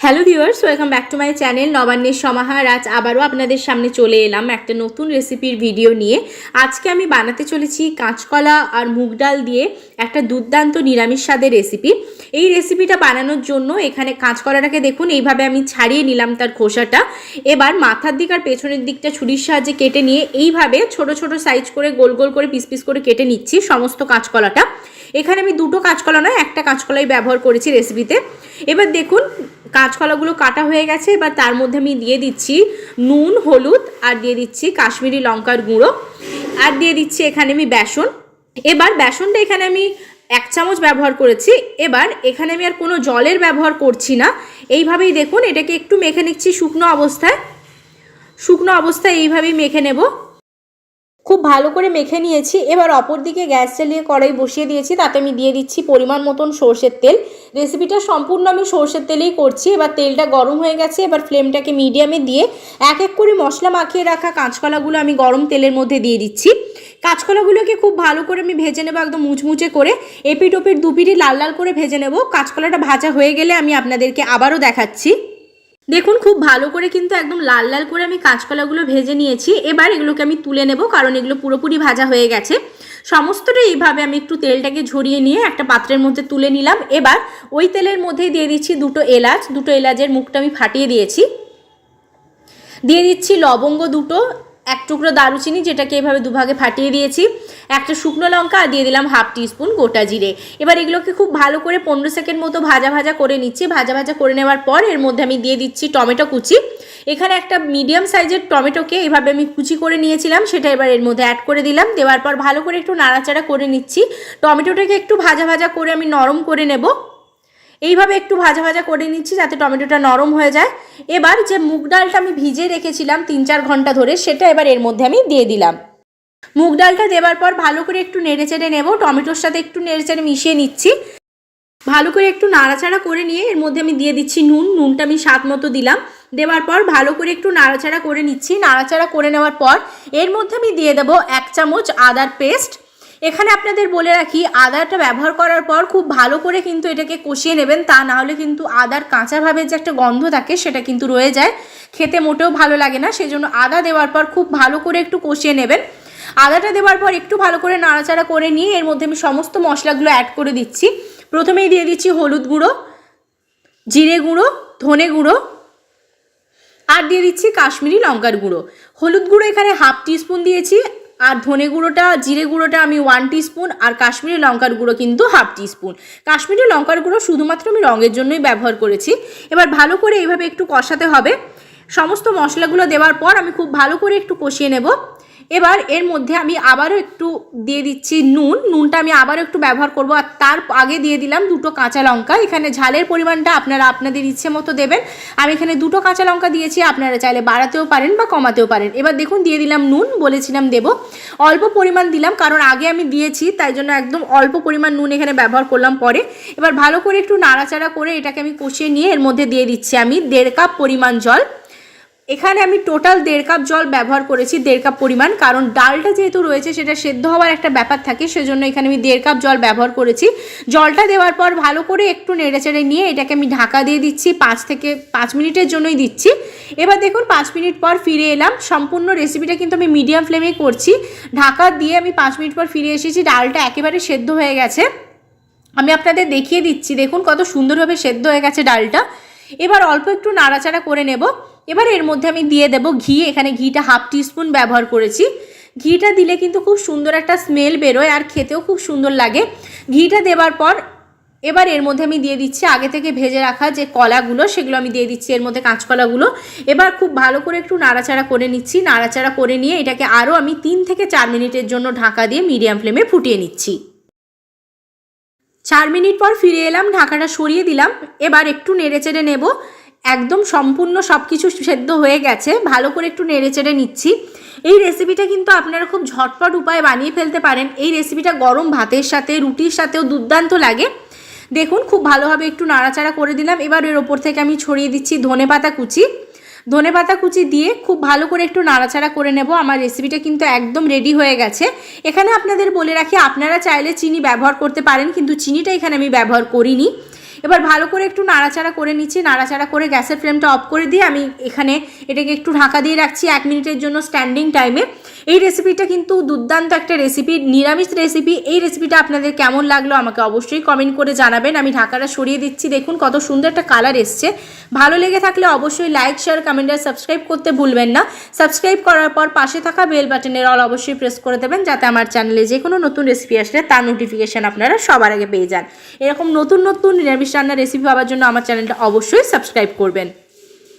Hello viewers welcome back to my channel নবান্নের সমাহার আজ আবারও আপনাদের সামনে চলে এলাম একটা নতুন রেসিপির ভিডিও নিয়ে। আজকে আমি বানাতে চলেছি কাঁচকলা আর মুগ ডাল দিয়ে একটা দুর্দান্ত নিরামিষ স্বাদের রেসিপি এই রেসিপিটা বানানোর জন্য এখানে কাঁচকলাটাকে দেখুন, এইভাবে আমি ছাড়িয়ে নিলাম তার খোসাটা। এবার মাথার দিক আর পেছনের দিকটা ছুরির সাহায্যে কেটে নিয়ে এইভাবে ছোট ছোট সাইজ করে, গোল গোল করে পিস পিস করে কেটে নিচ্ছি সমস্ত কাঁচকলাটা। এখানে আমি দুটো কাঁচকলা নয়, একটা কাঁচকলাই ব্যবহার করেছি রেসিপিতে এবার দেখুন, কাঁচকলাগুলো কাটা হয়ে গেছে, এবার তার মধ্যে আমি দিয়ে দিচ্ছি নুন, হলুদ, আর দিয়ে দিচ্ছি কাশ্মীরি লঙ্কার গুঁড়ো, আর দিয়ে দিচ্ছি এখানে আমি বেসন। এবার বেসনটা এখানে আমি এক চামচ ব্যবহার করেছি, এবার এখানে আমি আর কোনো জলের ব্যবহার করছি না। এইভাবেই দেখুন, এটাকে একটু মেখে নিচ্ছি শুকনো অবস্থায়। শুকনো অবস্থায় এইভাবেই মেখে নেব। খুব ভালো করে মেখে নিয়েছি। এবার অপর দিকে গ্যাস চালিয়ে কড়াই বসিয়ে দিয়েছি, তাতে আমি দিয়ে দিচ্ছি পরিমাণ মতন সর্ষের তেল। রেসিপিটা সম্পূর্ণ আমি সর্ষের তেলেই করছি। এবার তেলটা গরম হয়ে গেছে, এবার ফ্লেমটাকে মিডিয়ামে দিয়ে এক এক করে মশলা মাখিয়ে রাখা কাঁচকলাগুলো আমি গরম তেলের মধ্যে দিয়ে দিচ্ছি। কাঁচকলাগুলোকে খুব ভালো করে আমি ভেজে নেব একদম মুচমুচে করে। এপিট ওপিট দুপিটি লাল লাল করে ভেজে নেব। কাঁচকলাটা ভাজা হয়ে গেলে আমি আপনাদেরকে আবারও দেখাচ্ছি। দেখুন, খুব ভালো করে কিন্তু একদম লাল লাল করে আমি কাঁচকলাগুলো ভেজে নিয়েছি। এবার এগুলোকে আমি তুলে নেব, কারণ এগুলো পুরোপুরি ভাজা হয়ে গেছে। সমস্তটা এইভাবে আমি একটু তেলটাকে ঝরিয়ে নিয়ে একটা পাত্রের মধ্যে তুলে নিলাম। এবার ওই তেলের মধ্যেই দিয়ে দিচ্ছি দুটো এলাচ। দুটো এলাচের মুখটা আমি ফাটিয়ে দিয়েছি। দিয়ে দিচ্ছি লবঙ্গ দুটো এক টুকরো দারুচিনি যেটাকে এভাবে দুভাগে ফাটিয়ে দিয়েছি। একটা শুকনো লঙ্কা আর দিয়ে দিলাম হাফ টিস্পুন গোটা জিরে। এবার এগুলোকে খুব ভালো করে পনেরো সেকেন্ড মতো ভাজা ভাজা করে নিচ্ছি। ভাজা ভাজা করে নেওয়ার পর এর মধ্যে আমি দিয়ে দিচ্ছি টমেটো কুচি। এখানে একটা মিডিয়াম সাইজের টমেটোকে এভাবে আমি কুচি করে নিয়েছিলাম, সেটা এবার এর মধ্যে অ্যাড করে দিলাম। দেওয়ার পর ভালো করে একটু নাড়াচাড়া করে নিচ্ছি। টমেটোটাকে একটু ভাজা ভাজা করে আমি নরম করে নেব। এইভাবে একটু ভাজা ভাজা করে নিচ্ছি যাতে টমেটোটা নরম হয়ে যায়। এবার যে মুগ ডালটা আমি ভিজে রেখেছিলাম তিন চার ঘণ্টা ধরে, সেটা এবার এর মধ্যে আমি দিয়ে দিলাম। মুগ ডালটা দেওয়ার পর ভালো করে একটু নেড়ে চেড়ে নেব, টমেটোর সাথে একটু নেড়ে চেড়ে মিশিয়ে নিচ্ছি। ভালো করে একটু নাড়াচাড়া করে নিয়ে এর মধ্যে আমি দিয়ে দিচ্ছি নুন, নুনটা আমি স্বাদ মতো দিলাম। দেওয়ার পর ভালো করে একটু নাড়াচাড়া করে নিচ্ছি। নাড়াচাড়া করে নেওয়ার পর এর মধ্যে আমি দিয়ে দেবো এক চামচ আদার পেস্ট। এখানে আপনাদের বলে রাখি, আদাটা ব্যবহার করার পর খুব ভালো করে কিন্তু এটাকে কষিয়ে নেবেন। তা না হলে কিন্তু আদার কাঁচাভাবে যে একটা গন্ধ থাকে সেটা কিন্তু রয়ে যায়। খেতে মোটেও ভালো লাগে না, সেজন্য আদা দেওয়ার পর খুব ভালো করে একটু কষিয়ে নেবেন। আদাটা দেওয়ার পর একটু ভালো করে নাড়াচাড়া করে নিয়ে এর মধ্যে আমি সমস্ত মশলাগুলো অ্যাড করে দিচ্ছি। প্রথমেই দিয়ে দিচ্ছি হলুদ গুঁড়ো, জিরে গুঁড়ো, ধনে গুঁড়ো, আর দিয়ে দিচ্ছি কাশ্মীরি লঙ্কার গুঁড়ো। হলুদ গুঁড়ো এখানে হাফ টিস্পুন দিয়েছি। আর ধনে গুঁড়োটা, জিরে গুঁড়োটা আমি ওয়ান টিস্পুন আর কাশ্মীরি লঙ্কার গুঁড়ো কিন্তু হাফ টিস্পুন কাশ্মীরি লঙ্কার গুঁড়ো শুধুমাত্র আমি রঙের জন্যই ব্যবহার করেছি। এবার ভালো করে এইভাবে একটু কষাতে হবে। সমস্ত মশলাগুলো দেওয়ার পর আমি খুব ভালো করে একটু কষিয়ে নেব। এবার এর মধ্যে আমি আবারও একটু দিয়ে দিচ্ছি নুন। নুনটা আমি আবারও একটু ব্যবহার করব আর তার আগে দিয়ে দিলাম দুটো কাঁচা লঙ্কা। এখানে ঝালের পরিমাণটা আপনারা আপনাদের ইচ্ছে মতো দেবেন। আমি এখানে দুটো কাঁচা লঙ্কা দিয়েছি, আপনারা চাইলে বাড়াতেও পারেন বা কমাতেও পারেন। এবার দেখুন, দিয়ে দিলাম নুন, বলেছিলাম দেব। অল্প পরিমাণ দিলাম, কারণ আগে আমি দিয়েছি, তাই জন্য একদম অল্প পরিমাণ নুন এখানে ব্যবহার করলাম পরে। এবার ভালো করে একটু নাড়াচাড়া করে এটাকে আমি কষিয়ে নিয়ে এর মধ্যে দিয়ে দিচ্ছি আমি দেড় কাপ পরিমাণ জল। এখানে আমি টোটাল দেড় কাপ জল ব্যবহার করেছি, দেড় কাপ পরিমাণ। কারণ ডালটা যেহেতু রয়েছে, সেটা সেদ্ধ হওয়ার একটা ব্যাপার থাকে, সেজন্য এখানে আমি দেড় কাপ জল ব্যবহার করেছি। জলটা দেওয়ার পর ভালো করে একটু নেড়েচেড়ে নিয়ে এটাকে আমি ঢাকা দিয়ে দিচ্ছি, পাঁচ থেকে পাঁচ মিনিটের জন্যই দিচ্ছি। এবার দেখুন, পাঁচ মিনিট পর ফিরে এলাম। সম্পূর্ণ রেসিপিটা কিন্তু আমি মিডিয়াম ফ্লেমে করছি। ঢাকা দিয়ে আমি পাঁচ মিনিট পর ফিরে এসেছি, ডালটা একেবারে সেদ্ধ হয়ে গেছে। আমি আপনাদের দেখিয়ে দিচ্ছি, দেখুন কত সুন্দরভাবে সেদ্ধ হয়ে গেছে ডালটা। এবার অল্প একটু নাড়াচাড়া করে নেব। এবার এর মধ্যে আমি দিয়ে দেব ঘি। এখানে ঘিটা হাফ টিস্পুন ব্যবহার করেছি। ঘিটা দিলে কিন্তু খুব সুন্দর একটা স্মেল বেরোয় আর খেতেও খুব সুন্দর লাগে। ঘিটা দেওয়ার পর এবার এর মধ্যে আমি দিয়ে দিচ্ছি আগে থেকে ভেজে রাখা যে কলাগুলো, সেগুলো আমি দিয়ে দিচ্ছি এর মধ্যে কাঁচকলাগুলো। এবার খুব ভালো করে একটু নাড়াচাড়া করে নিচ্ছি। নাড়াচাড়া করে নিয়ে এটাকে আরও আমি তিন থেকে চার মিনিটের জন্য ঢাকা দিয়ে মিডিয়াম ফ্লেমে ফুটিয়ে নিচ্ছি। চার মিনিট পর ফিরে এলাম, ঢাকাটা সরিয়ে দিলাম। এবার একটু নেড়ে চেড়ে নেব। একদম সম্পূর্ণ সব কিছু সেদ্ধ হয়ে গেছে। ভালো করে একটু নেড়ে চেড়ে নিচ্ছি। এই রেসিপিটা কিন্তু আপনারা খুব ঝটপট উপায়ে বানিয়ে ফেলতে পারেন। এই রেসিপিটা গরম ভাতের সাথে, রুটির সাথেও দুর্দান্ত লাগে। দেখুন, খুব ভালোভাবে একটু নাড়াচাড়া করে দিলাম। এবার এর ওপর থেকে আমি ছড়িয়ে দিচ্ছি ধনে পাতা কুচি। ধনে পাতা কুচি দিয়ে খুব ভালো করে একটু নাড়াচাড়া করে নেব। আমার রেসিপিটা কিন্তু একদম রেডি হয়ে গেছে। এখানে আপনাদের বলে রাখি, আপনারা চাইলে চিনি ব্যবহার করতে পারেন, কিন্তু চিনিটা এখানে আমি ব্যবহার করিনি। এবার ভালো করে একটু নাড়াচাড়া করে নিচ্ছি, নাড়াচাড়া করে গ্যাসের ফ্লেমটা অফ করে দিয়ে আমি এখানে এটাকে একটু ঢাকা দিয়ে রাখছি এক মিনিটের জন্য স্ট্যান্ডিং টাইমে। এই রেসিপিটা কিন্তু দুর্দান্ত একটা রেসিপি, নিরামিষ রেসিপি। এই রেসিপিটা আপনাদের কেমন লাগল আমাকে অবশ্যই কমেন্ট করে জানাবেন। আমি ঢাকাটা সরিয়ে দিচ্ছি, দেখুন কত সুন্দর একটা কালার এসছে। ভালো লেগে থাকলে অবশ্যই লাইক শেয়ার কমেন্ট আর সাবস্ক্রাইব করতে ভুলবেন না। সাবস্ক্রাইব করার পর পাশে থাকা বেল বাটনের অল অবশ্যই প্রেস করে দেবেন, যাতে আমার চ্যানেলে যে কোনো নতুন রেসিপি আসলে তার নোটিফিকেশান আপনারা সবার আগে পেয়ে যান। এরকম নতুন নতুন নিরামিষ রান্নার রেসিপি পাওয়ার জন্য আমার চ্যানেলটা অবশ্যই সাবস্ক্রাইব করবেন।